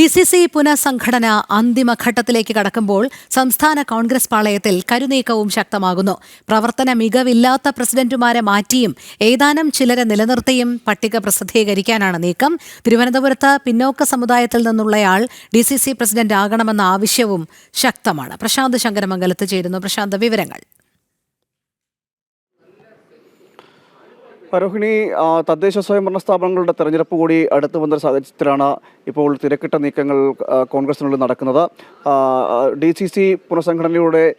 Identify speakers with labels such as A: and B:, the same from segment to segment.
A: D C C പുനഃസംഘടന അന്തിമഘട്ടത്തിലേക്ക് കടക്കുമ്പോൾ സംസ്ഥാന കോൺഗ്രസ് പാളയത്തിൽ കരുനീക്കവും ശക്തമാകുന്നു. പ്രവർത്തന മികവില്ലാത്ത പ്രസിഡന്റുമാരെ മാറ്റിയും ഏതാനും ചിലരെ നിലനിർത്തിയും പട്ടിക പ്രസിദ്ധീകരിക്കാനാണ് നീക്കം. തിരുവനന്തപുരത്ത് പിന്നോക്ക സമുദായത്തിൽ നിന്നുള്ളയാൾ ഡി സി സി പ്രസിഡന്റ് ആകണമെന്ന ആവശ്യവും ശക്തമാണ്. പ്രശാന്ത് ശങ്കരമംഗലത്ത് ചേരുന്നു. പ്രശാന്ത് വിവരങ്ങൾ.
B: രോഹിണി ആ, തദ്ദേശ സ്വയംഭരണ സ്ഥാപനങ്ങളുടെ തെരഞ്ഞെടുപ്പ് കൂടി അടുത്ത് വന്ന സാഹചര്യത്തിലാണ് ഇപ്പോൾ തിരക്കിട്ട നീക്കങ്ങൾ കോൺഗ്രസിനുള്ളിൽ നടക്കുന്നത്. ഡി സി സി പുനഃസംഘടനയിലൂടെ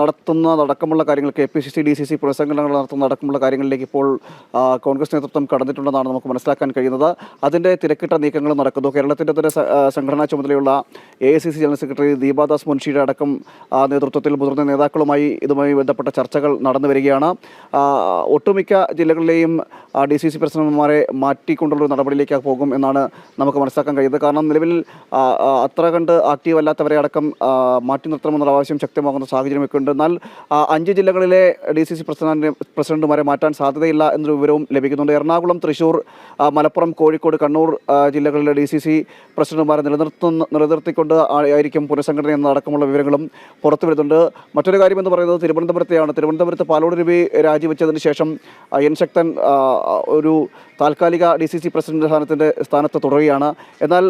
B: നടത്തുന്ന അടക്കമുള്ള കാര്യങ്ങൾ K P C C D C C പുനഃസംഘടനകൾ നടത്തുന്ന അടക്കമുള്ള കാര്യങ്ങളിലേക്ക് ഇപ്പോൾ കോൺഗ്രസ് നേതൃത്വം കടന്നിട്ടുണ്ടെന്നാണ് നമുക്ക് മനസ്സിലാക്കാൻ കഴിയുന്നത്. അതിന്റെ തിരക്കിട്ട നീക്കങ്ങൾ നടക്കുന്നു. കേരളത്തിന്റെ തന്നെ സംഘടനാ ചുമതലയുള്ള A C C general secretary Deepa Das മുൻഷിയുടെ അടക്കം നേതൃത്വത്തിൽ മുതിർന്ന നേതാക്കളുമായി ഇതുമായി ബന്ധപ്പെട്ട ചർച്ചകൾ നടന്നു വരികയാണ്. ഒട്ടുമിക്ക ഒട്ടുമിക്ക ജില്ലകളിലെയും ഡി സി സി പ്രസിഡന്റുമാരെ മാറ്റിക്കൊണ്ടുള്ള നടപടിയിലേക്ക് പോകും എന്നാണ് നമുക്ക് മനസ്സിലാക്കാൻ കഴിയുന്നത്. കാരണം നിലവിൽ അത്ര കണ്ട് ആക്റ്റീവ് അല്ലാത്തവരെ അടക്കം മാറ്റി നിർത്തണമെന്നുള്ള ആവശ്യം ശക്തമാകുന്ന സാഹചര്യമൊക്കെ ഉണ്ട്. എന്നാൽ അഞ്ച് ജില്ലകളിലെ ഡി സി സി പ്രസിഡന്റ് പ്രസിഡന്റുമാരെ മാറ്റാൻ സാധ്യതയില്ല എന്നൊരു വിവരവും ലഭിക്കുന്നുണ്ട്. എറണാകുളം തൃശൂർ മലപ്പുറം കോഴിക്കോട് കണ്ണൂർ ജില്ലകളിലെ ഡി സി സി പ്രസിഡന്റുമാരെ നിലനിർത്തുന്ന നിലനിർത്തിക്കൊണ്ട് ആയിരിക്കും പുനഃസംഘടന എന്നടക്കമുള്ള വിവരങ്ങളും പുറത്തു വരുന്നുണ്ട്. മറ്റൊരു കാര്യം എന്ന് പറയുന്നത് തിരുവനന്തപുരത്തെയാണ്. തിരുവനന്തപുരത്ത് പാലോട് രവി രാജിവെച്ചതിന് ശേഷം എൻ ശക്തൻ ഒരു താൽക്കാലിക ഡി സി സി പ്രസിഡന്റ് സ്ഥാനത്തിന്റെ സ്ഥാനത്ത് തുടരുകയാണ്. എന്നാൽ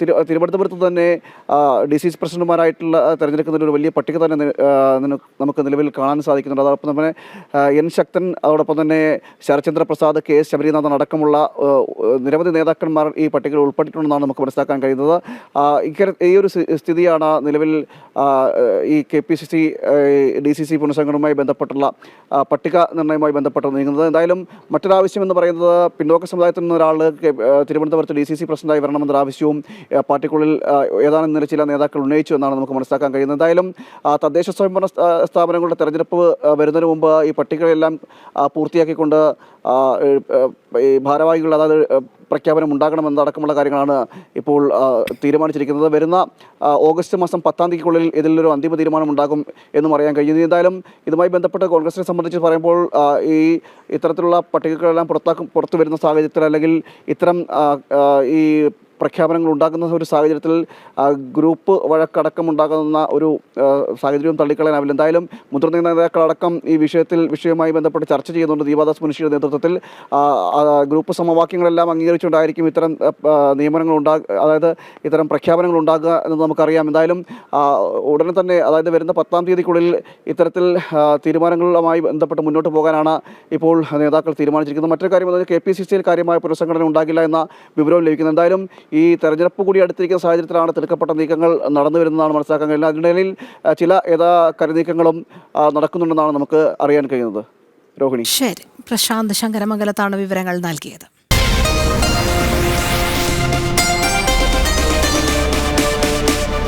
B: തിരു തിരുവനന്തപുരത്ത് തന്നെ ഡി സി സി പ്രസിഡന്റുമാരായിട്ടുള്ള തെരഞ്ഞെടുക്കുന്നതിന് ഒരു വലിയ പട്ടിക തന്നെ നമുക്ക് നിലവിൽ കാണാൻ സാധിക്കുന്നുണ്ട്. അതോടൊപ്പം തന്നെ എൻ ശക്തൻ അതോടൊപ്പം തന്നെ ശരചന്ദ്ര പ്രസാദ് കെ എസ് ശബരിനാഥൻ അടക്കമുള്ള നിരവധി നേതാക്കന്മാർ ഈ പട്ടികയിൽ ഉൾപ്പെട്ടിട്ടുണ്ടെന്നാണ് നമുക്ക് മനസ്സിലാക്കാൻ കഴിയുന്നത്. ഇക്കര ഈ ഒരു സ്ഥിതിയാണ് നിലവിൽ ഈ K P C C D C C പുനഃസംഘടനയുമായി ബന്ധപ്പെട്ടുള്ള പട്ടിക നിർണയവുമായി ബന്ധപ്പെട്ട് നീങ്ങുന്നത്. എന്തായാലും മറ്റൊരാവശ്യം എന്ന് പറയുന്നത് പിന്നോക്ക സമുദായത്തിൽ നിന്ന് ഒരാൾ തിരുവനന്തപുരത്ത് ഡി സി സി പ്രസിഡന്റായി വരണമെന്നൊരു ആവശ്യവും പാർട്ടിക്കുള്ളിൽ ഏതാനും നില ചില നേതാക്കൾ ഉന്നയിച്ചു എന്നാണ് നമുക്ക് മനസ്സിലാക്കാൻ കഴിയുന്നത്. എന്തായാലും തദ്ദേശ സ്വയംഭരണ സ്ഥാ- സ്ഥാപനങ്ങളുടെ തെരഞ്ഞെടുപ്പ് വരുന്നതിന് മുമ്പ് ഈ പട്ടികകളെല്ലാം പൂർത്തിയാക്കിക്കൊണ്ട് ഭാരവാഹികൾ അതായത് പ്രഖ്യാപനം ഉണ്ടാകണമെന്നടക്കമുള്ള കാര്യങ്ങളാണ് ഇപ്പോൾ തീരുമാനിച്ചിരിക്കുന്നത്. വരുന്ന ഓഗസ്റ്റ് മാസം പത്താം തീയതിക്കുള്ളിൽ ഇതിലൊരു അന്തിമ തീരുമാനം ഉണ്ടാകും എന്നും അറിയാൻ കഴിയുന്നു എന്തായാലും ഇതുമായി ബന്ധപ്പെട്ട് കോൺഗ്രസിനെ സംബന്ധിച്ച് പറയുമ്പോൾ ഈ ഇത്തരത്തിലുള്ള പട്ടികകളെല്ലാം പുറത്താക്കും പുറത്തു വരുന്ന സാഹചര്യത്തിൽ അല്ലെങ്കിൽ ഇത്തരം ഈ പ്രഖ്യാപനങ്ങൾ ഉണ്ടാകുന്ന ഒരു സാഹചര്യത്തിൽ ഗ്രൂപ്പ് വഴക്കടക്കം ഉണ്ടാകുന്ന ഒരു സാഹചര്യവും തള്ളിക്കളയാനാവില്ല. എന്തായാലും മുതിർന്ന നേതാക്കളടക്കം ഈ വിഷയത്തിൽ വിഷയവുമായി ബന്ധപ്പെട്ട് ചർച്ച ചെയ്യുന്നുണ്ട്. ദീപാദാസ് മുനിഷിയുടെ നേതൃത്വത്തിൽ ഗ്രൂപ്പ് സമവാക്യങ്ങളെല്ലാം അംഗീകരിച്ചുകൊണ്ടായിരിക്കും ഇത്തരം നിയമനങ്ങൾ ഉണ്ടാ അതായത് ഇത്തരം പ്രഖ്യാപനങ്ങൾ ഉണ്ടാകുക എന്ന് നമുക്കറിയാം. എന്തായാലും ഉടനെ തന്നെ അതായത് വരുന്ന പത്താം തീയതിക്കുള്ളിൽ ഇത്തരത്തിൽ തീരുമാനങ്ങളുമായി ബന്ധപ്പെട്ട് മുന്നോട്ട് പോകാനാണ് ഇപ്പോൾ നേതാക്കൾ തീരുമാനിച്ചിരിക്കുന്നത്. മറ്റൊരു കാര്യം എന്ന് കെ പി സി സിയിൽ കാര്യമായ പുനഃസംഘടന ഉണ്ടാകില്ല എന്ന വിവരവും ലഭിക്കുന്നത് എന്തായാലും ഈ തെരഞ്ഞെടുപ്പ് കൂടി അടുത്തിരിക്കുന്ന സാഹചര്യത്തിലാണ് തിടുക്കപ്പെട്ട നീക്കങ്ങൾ നടന്നു വരുന്നതാണ് മനസ്സിലാക്കാൻ കഴിയുന്നത്. അതിനിടയിൽ ചില യഥാ കരുനീക്കങ്ങളും നടക്കുന്നുണ്ടെന്നാണ് നമുക്ക് അറിയാൻ കഴിയുന്നത്. രോഹിണി.
A: ശരി. പ്രശാന്ത് ശങ്കരമംഗലത്താണ് വിവരങ്ങൾ നൽകിയത്.